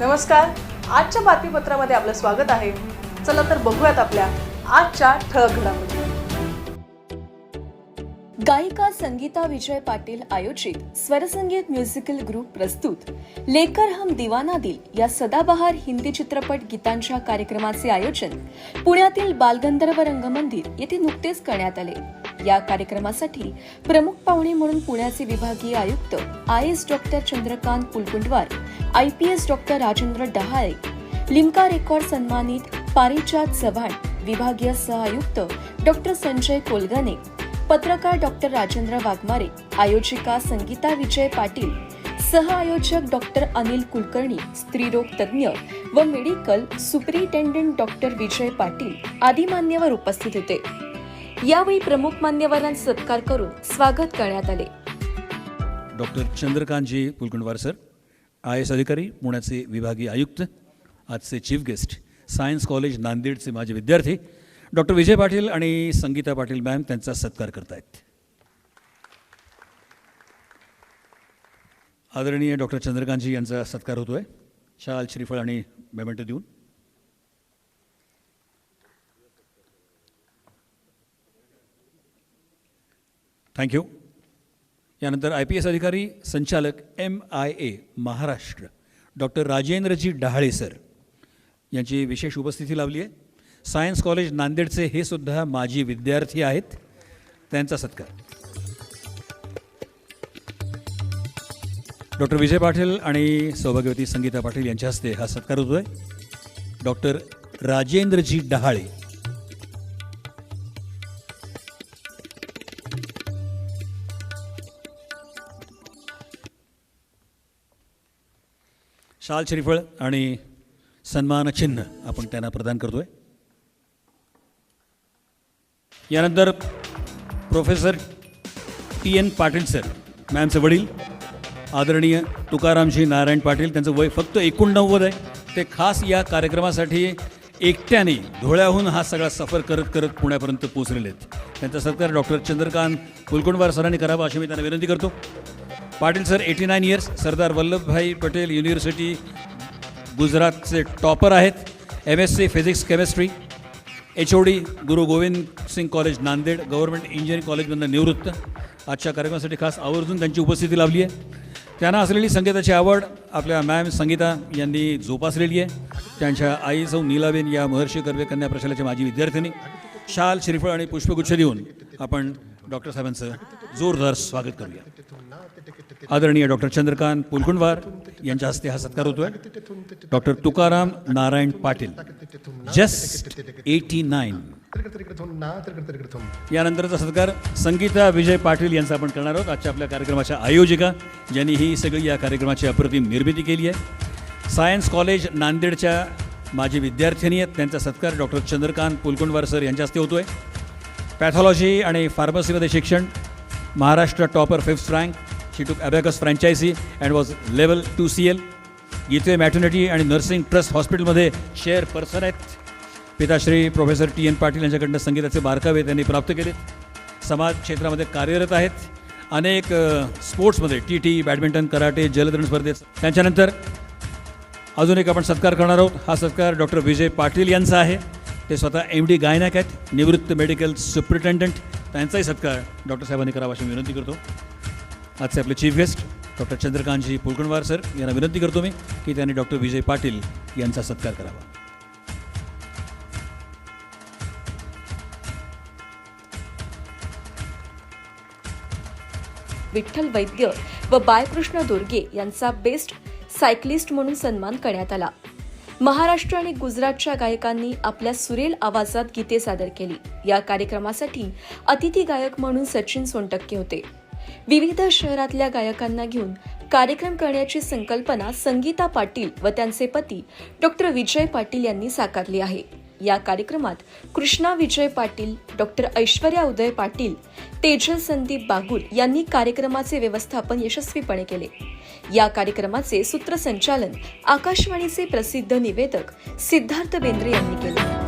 नमस्कार. आजच्या बातमीपत्रामध्ये आपलं स्वागत आहे. चला तर बघूयात आपल्या आजच्या ठळक घडामोडी. गायिका संगीता विजय पाटील आयोजित स्वरसंगीत म्युझिकल ग्रुप प्रस्तुत. लेकर हम दीवाना दिल या सदाबहार हिंदी चित्रपट गीतांच्या कार्यक्रमाचे आयोजन पुण्यातील बालगंधर्व रंगमंदिर येथे नुकतेच करण्यात आले. या कार्यक्रमासाठी प्रमुख पाहुणे म्हणून पुण्याचे विभागीय आयुक्त I S doctor Chandrakant Kulkundwar I P S doctor Rajendra Dahale Limca record सन्मानित पारिजात चव्हाण विभागीय सहआयुक्त डॉक्टर संजय कोलगने पत्रकार डॉक्टर राजेंद्र वाघमारे आयोजिका संगीता विजय पाटील सहआयोजक डॉक्टर अनिल कुलकर्णी स्त्रीरोग तज्ज्ञ व medical superintendent doctor Vijay Patil आदी मान्यवर उपस्थित होते. यावेळी प्रमुख मान्यवरांचा सत्कार करून स्वागत करण्यात आले. Doctor Chandrakantji Kulkandwar sir I S अधिकारी पुण्याचे विभागीय आयुक्त आजचे चीफ गेस्ट सायन्स कॉलेज नांदेडचे माझे विद्यार्थी डॉक्टर विजय पाटील आणि संगीता पाटील मॅम त्यांचा सत्कार करतायत. आदरणीय डॉक्टर चंद्रकांतजी यांचा सत्कार होतोय. शाल श्रीफळ आणि मेमेंटो देऊन. थँक्यू यानंतर आय पी एस अधिकारी संचालक M I A Maharashtra. Doctor Rajendraji Dahale sir यांची विशेष उपस्थिती लावली आहे. सायन्स कॉलेज नांदेडचे हे सुद्धा माजी विद्यार्थी आहेत. त्यांचा सत्कार. डॉक्टर विजय पाटील आणि सौभाग्यवती संगीता पाटील यांच्या हस्ते हा सत्कार होतोय. डॉक्टर राजेंद्रजी डहाळे. शाल श्रीफळ आणि सन्मान चिन्ह आपण त्यांना प्रदान करतोय. यानंतर professor T N Patil sir मॅमचे वडील आदरणीय तुकारामजी नारायण पाटील त्यांचं वय फक्त एकोणनव्वद आहे. ते खास या कार्यक्रमासाठी एकट्याने धुळ्याहून हा सगळा सफर करत करत पुण्यापर्यंत पोहोचलेले आहेत. त्यांचा सत्कार डॉक्टर चंद्रकांत कुलकुंडवार सरांनी करावा अशी मी त्यांना विनंती करतो. Patil sir eighty nine years Sardar Vallabhbhai Patel university गुजरातचे टॉपर आहेत. M S C physics chemistry H O D Guru Gobind Singh college Nanded government engineering कॉलेजमधनं निवृत्त. आजच्या कार्यक्रमासाठी खास आवर्जून त्यांची उपस्थिती लाभली आहे. त्यांना असलेली संगीताची आवड आपल्या मॅम संगीता यांनी जोपासलेली आहे. त्यांच्या आई सौ नीलाबेन या महर्षी कर्वे कन्या प्रशालाच्या माजी विद्यार्थिनी. शाल श्रीफळ आणि पुष्पगुच्छ देऊन आपण डॉक्टर साहेबांचं जोरदार स्वागत करूया. आदरणीय डॉक्टर चंद्रकांत पुलकुंडवार यांच्या हस्ते हा सत्कार होतोय. Doctor Tukaram Narayan Patil just eighty nine. यानंतरचा सत्कार संगीता विजय पाटील यांचा आपण करणार आहोत. आजच्या आपल्या कार्यक्रमाच्या आयोजिका ज्यांनी ही सगळी या कार्यक्रमाची अप्रतिम निर्मिती केली आहे. सायन्स कॉलेज नांदेडच्या माजी विद्यार्थिनी आहेत. त्यांचा सत्कार डॉक्टर चंद्रकांत पुलकुंडवार सर यांच्या हस्ते होतोय. पॅथॉलॉजी आणि फार्मसीमध्ये शिक्षण Maharashtra topper fifth rank she took abacus franchise and was level two C L इथे मॅटर्निटी आणि नर्सिंग ट्रस्ट हॉस्पिटलमध्ये शेअर पर्सन आहेत. पिताश्री प्रोफेसर टी एन पाटील यांच्याकडनं संगीताचे बारकावे त्यांनी प्राप्त केलेत समाज क्षेत्रामध्ये कार्यरत आहेत. अनेक स्पोर्ट्समध्ये टी टी बॅडमिंटन कराटे जलतरण स्पर्धेत. त्यांच्यानंतर अजून एक आपण सत्कार करणार आहोत. हा सत्कार डॉक्टर विजय पाटील यांचा आहे. ते स्वतः एम डी गायनाक आहेत. निवृत्त मेडिकल सुप्रिटेंडंट त्यांचाही सत्कार डॉक्टर साहेबांनी करावा अशी विनंती करतो. आजचे आपले chief guest doctor Chandrakantji Pulkanwar sir यांना विनंती करतो मी की त्यांनी डॉक्टर विजय पाटील यांचा सत्कार करावा. विठ्ठल वैद्य व बाळकृष्ण दुर्गे यांचा बेस्ट सायक्लिस्ट म्हणून सन्मान करण्यात आला. महाराष्ट्र आणि गुजरातच्या गायकांनी आपल्या सुरेल आवाजात गीते सादर केली. या कार्यक्रमासाठी अतिथी गायक म्हणून सचिन सोनटक्के होते. विविध शहरातल्या गायकांना घेऊन कार्यक्रम करण्याची संकल्पना संगीता पाटील व त्यांचे पती डॉक्टर विजय पाटील यांनी साकारली आहे. या कार्यक्रमात कृष्णा विजय पाटील डॉक्टर ऐश्वर्या उदय पाटील तेजल संदीप बागुल यांनी कार्यक्रमाचे व्यवस्थापन यशस्वीपणे केले. या कार्यक्रमाचे सूत्रसंचालन आकाशवाणीचे प्रसिद्ध निवेदक सिद्धार्थ बेंद्रे यांनी केले.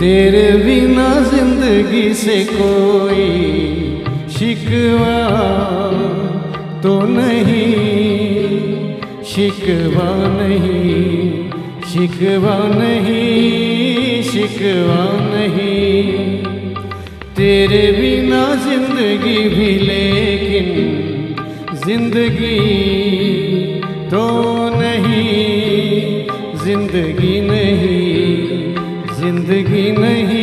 तेरे बिना जिंदगी से कोई शिकवा तो नहीं शिकवा नहीं शिकवा नहीं शिकवा नहीं। तेरे बिना जिंदगी भी लेकिन जिंदगी तो नहीं जिंदगी जिंदगी नहीं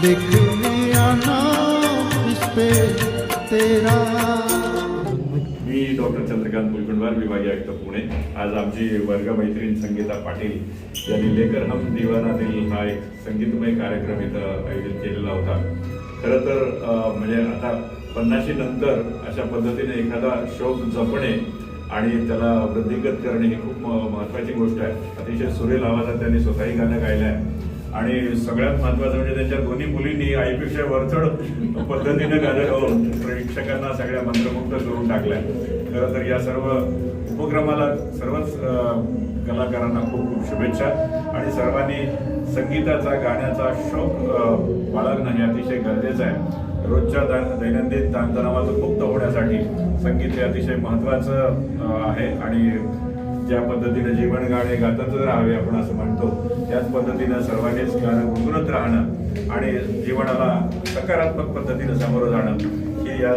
लिखने आना इस पे तेरा। मी डॉक्टर चंद्रकांत मुलकुंडवार विभागीय आयुक्त पुणे. आज आमची वर्ग मैत्रीण संगीता पाटील यांनी लेकर हम दिवानातील हा एक संगीतमय कार्यक्रम इथं आयोजित केलेला होता. खरं तर म्हणजे आता पन्नाशी नंतर अशा पद्धतीने एखादा शोक जपणे आणि त्याला वृद्धिगत करणे ही खूप महत्त्वाची महत्वाची गोष्ट आहे. अतिशय सुरेल आवाजात त्यांनी स्वतःही गाणं गायलं आहे आणि सगळ्यात महत्वाचं म्हणजे त्यांच्या दोन्ही मुलींनी आईपेक्षा वरचढ पद्धतीनं गाजर करून प्रेक्षकांना सगळ्या मंत्रमुग्ध करून टाकल्या. खरं तर या सर्व उपक्रमाला सर्वच कलाकारांना खूप खूप शुभेच्छा. आणि सर्वांनी संगीताचा गाण्याचा शौक बाळगणं हे अतिशय गरजेचं आहे. रोजच्या दा- दैनंदिन ताणतणावातून मुक्त होण्यासाठी संगीत हे अतिशय महत्त्वाचं आहे. आणि ज्या पद्धतीने जीवन गाणे गातच राहावे आपण असं म्हणतो त्याच पद्धतीनं सर्वांनीच गाणं गुणगुणत राहणं आणि जीवनाला सकारात्मक पद्धतीनं सामोरं जाणं ही या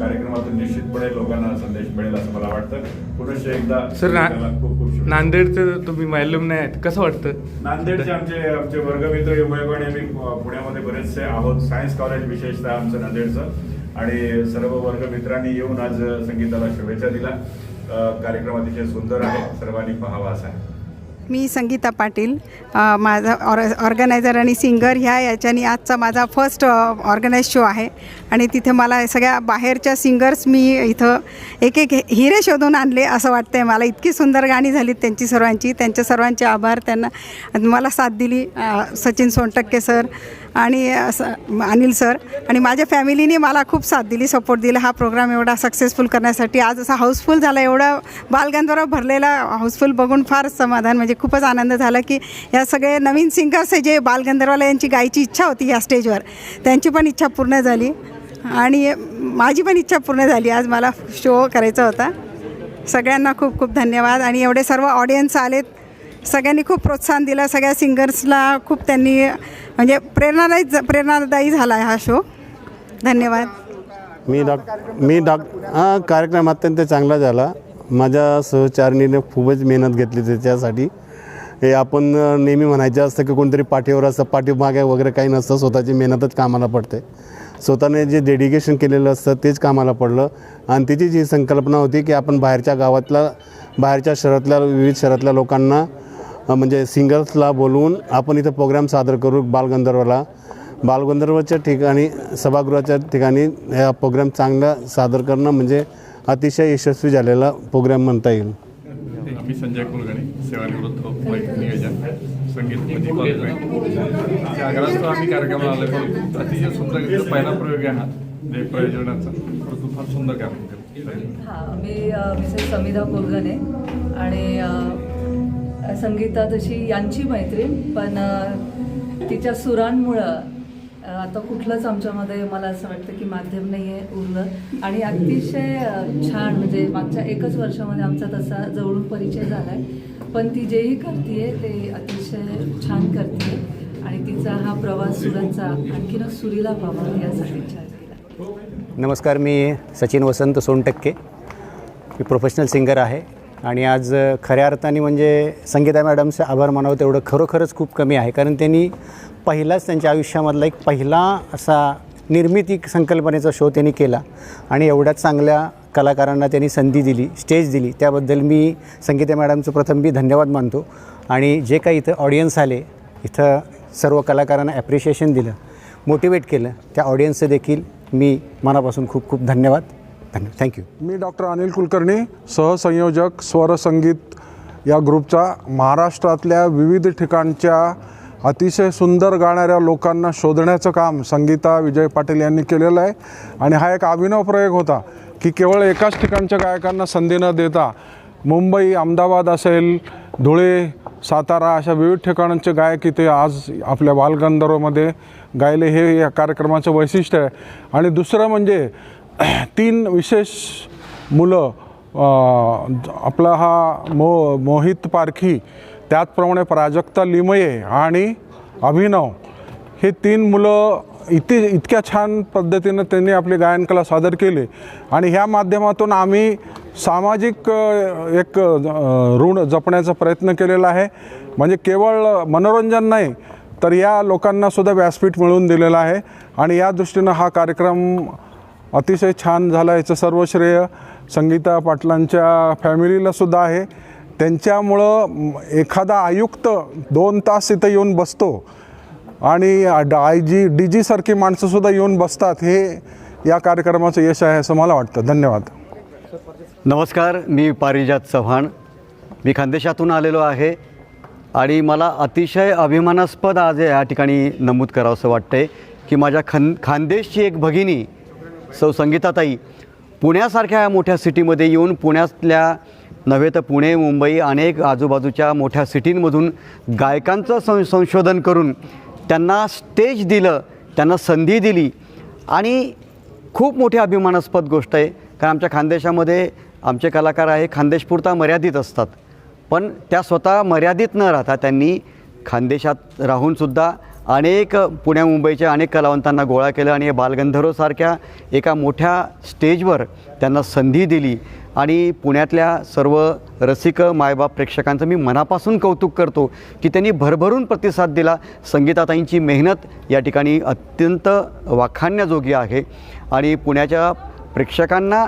कार्यक्रमातून निश्चितपणे लोकांना संदेश मिळेल असं मला वाटतं. पुनश्च एकदा सर खूप खूप. नांदेडचं तुम्ही मालूम नाही आहेत कसं वाटतं? नांदेडचे आमचे आमचे वर्गमित्र योगायोगाने आम्ही पुण्यामध्ये बरेचसे आहोत. सायन्स कॉलेज विशेषतः आमचं नांदेडचं. आणि सर्व वर्गमित्रांनी येऊन आज संगीताला शुभेच्छा दिला कार्यक्रम अतिशय सुंदर आहे सर्वांनी पाहावा असा आहे. मी संगीता पाटील माझा ऑर ऑर्गनायझर आणि सिंगर ह्या याच्यानी आजचा माझा फर्स्ट ऑर्गनाईज शो आहे. आणि तिथे मला सगळ्या बाहेरच्या सिंगर्स मी इथं एक एक हिरे शोधून आणले असं वाटतं आहे मला. इतकी सुंदर गाणी झालीत त्यांची सर्वांची. त्यांच्या सर्वांचे आभार. त्यांना मला साथ दिली सचिन सोनटक्के सर आणि असं अनिल सर. आणि माझ्या फॅमिलीने मला खूप साथ दिली सपोर्ट दिला. हा प्रोग्राम एवढा सक्सेसफुल करण्यासाठी. आज असा हाऊसफुल झाला एवढा बालगंधर्व भरलेला हाऊसफुल बघून फार समाधान म्हणजे खूपच आनंद झाला की या सगळे नवीन सिंगर्स जे बालगंधर्वाला यांची गायची इच्छा होती या स्टेजवर त्यांची पण इच्छा पूर्ण झाली. आणि माझी पण इच्छा पूर्ण झाली. आज मला शो करायचा होता. सगळ्यांना खूप खूप धन्यवाद. आणि एवढे सर्व ऑडियन्स आलेत सगळ्यांनी खूप प्रोत्साहन दिलं सगळ्या सिंगर्सला खूप त्यांनी म्हणजे प्रेरणादायी प्रेरणादायी झाला आहे हा शो. धन्यवाद. मी डॉक मी डॉक हा कार्यक्रम अत्यंत चांगला झाला. माझ्या सहचारणीने खूपच मेहनत घेतली त्याच्यासाठी. हे आपण नेहमी म्हणायचं असतं की कोणतरी पाठीवर असतं पाठीमागे वगैरे काही नसतं स्वतःची मेहनतच कामाला पडते. स्वतःने जे डेडिकेशन केलेलं असतं तेच कामाला पडलं. आणि तिची जी संकल्पना होती की आपण बाहेरच्या गावातला बाहेरच्या शहरातल्या विविध शहरातल्या लोकांना म्हणजे सिंगर्सला बोलवून आपण इथं प्रोग्राम सादर करू बालगंधर्वला. बालगंधर्वच्या ठिकाणी सभागृहाच्या ठिकाणी हा प्रोग्राम चांगला सादर करणं म्हणजे अतिशय यशस्वी झालेला प्रोग्राम म्हणता येईल. मी संजय कुलकर्णी सेवानिवृत्त माहिती नियोजन संगीत म्हणजे आम्ही कार्यक्रमाला आलो पण अतिशय सुंदर पहिला प्रयोग आहे हा. जे प्रयोजनाचा. परंतु फार सुंदर काम हां मी मिसेस समिधा कोलगणे आणि संगीता तशी यांची मैत्रीण पण तिच्या सुरांमुळं आता कुठलंच आमच्यामध्ये मला असं वाटतं की माध्यम नाही आहे उरलं. आणि अतिशय छान म्हणजे मागच्या एकच वर्षामध्ये आमचा तसा जवळून परिचय झाला आहे पण ती जेही करते ते अतिशय छान करते आणि तिचा हा प्रवास सुरांचा आणखीनच सुरीला व्हावा यासाठी विचार केला. नमस्कार मी सचिन वसंत सोनटक्के. मी प्रोफेशनल सिंगर आहे. आणि आज खऱ्या अर्थाने म्हणजे संगीता मॅडमचे आभार मानावं तेवढं खरोखरच खूप कमी आहे. कारण त्यांनी पहिलाच त्यांच्या आयुष्यामधला एक पहिला असा निर्मिती संकल्पनेचा शो त्यांनी केला आणि एवढ्याच चांगल्या कलाकारांना त्यांनी संधी दिली स्टेज दिली. त्याबद्दल मी संगीता मॅडमचं प्रथम मी धन्यवाद मानतो. आणि जे काही इथं ऑडियन्स आले इथं सर्व कलाकारांना ॲप्रिशिएशन दिलं मोटिवेट केलं त्या ऑडियन्सचं देखील मी मनापासून खूप खूप धन्यवाद. धन्यवाद. थँक्यू मी डॉक्टर अनिल कुलकर्णी सहसंयोजक स्वरसंगीत या ग्रुपचा महाराष्ट्रातल्या विविध ठिकाणच्या अतिशय सुंदर गाणाऱ्या लोकांना शोधण्याचं काम संगीता विजय पाटील यांनी केलेलं आहे. आणि हा एक अभिनव प्रयोग होता की केवळ एकाच ठिकाणच्या गायकांना संधी न देता मुंबई अहमदाबाद असेल धुळे सातारा अशा विविध ठिकाणांचे गायक इथे आज आपल्या बालगंधर्वमध्ये गायले हे या कार्यक्रमाचं वैशिष्ट्य आहे. आणि दुसरं म्हणजे तीन विशेष मुलं आपला हा मो मोहित पारखी त्याचप्रमाणे प्राजक्ता लिमये आणि अभिनव हे तीन मुलं इथे इतक्या छान पद्धतीनं त्यांनी आपली गायनकला सादर केली. आणि ह्या माध्यमातून आम्ही सामाजिक एक ऋण जपण्याचा प्रयत्न केलेला आहे. म्हणजे केवळ मनोरंजन नाही तर या लोकांनासुद्धा व्यासपीठ मिळवून दिलेलं आहे. आणि या दृष्टीनं हा कार्यक्रम अतिशय छान झाला याचं सर्व श्रेय संगीता पाटलांच्या फॅमिलीलासुद्धा आहे. त्यांच्यामुळं एखादा आयुक्त दोन तास इथं येऊन बसतो आणि आय जी डी जीसारखी माणसंसुद्धा येऊन बसतात हे या कार्यक्रमाचं यश आहे असं मला वाटतं. धन्यवाद. नमस्कार मी पारिजात चव्हाण. मी खानदेशातून आलेलो आहे आणि मला अतिशय अभिमानास्पद आज या ठिकाणी नमूद करावंसं वाटतं आहे की माझ्या खन खानदेशची एक भगिनी सौ संगीताताई पुण्यासारख्या मोठ्या सिटीमध्ये येऊन पुण्यातल्या नव्हे तर पुणे मुंबई अनेक आजूबाजूच्या मोठ्या सिटींमधून गायकांचं सं संशोधन करून त्यांना स्टेज दिलं त्यांना संधी दिली. आणि खूप मोठी अभिमानास्पद गोष्ट आहे कारण आमच्या खानदेशामध्ये आमचे कलाकार आहे खानदेशपुरता मर्यादित असतात. पण त्या स्वतः मर्यादित न राहता त्यांनी खानदेशात राहूनसुद्धा अनेक पुण्या मुंबईच्या अनेक कलावंतांना गोळा केलं आणि बालगंधर्वसारख्या एका मोठ्या स्टेजवर त्यांना संधी दिली. आणि पुण्यातल्या सर्व रसिक मायबाप प्रेक्षकांचं मी मनापासून कौतुक करतो की त्यांनी भरभरून प्रतिसाद दिला. संगीताताईंची मेहनत या ठिकाणी अत्यंत वाखाणण्याजोगी आहे. आणि पुण्याच्या प्रेक्षकांना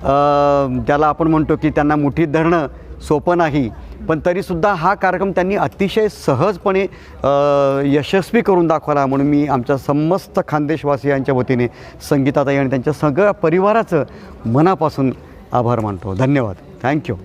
ज्याला त्याला आपण म्हणतो की त्यांना मुठीत धरणं सोपं नाही पण तरीसुद्धा हा कार्यक्रम त्यांनी अतिशय सहजपणे यशस्वी करून दाखवला म्हणून मी आमच्या समस्त खानदेशवासियांच्या वतीने संगीताताई आणि त्यांच्या सगळ्या परिवाराचं मनापासून आभार मानतो. धन्यवाद. थँक्यू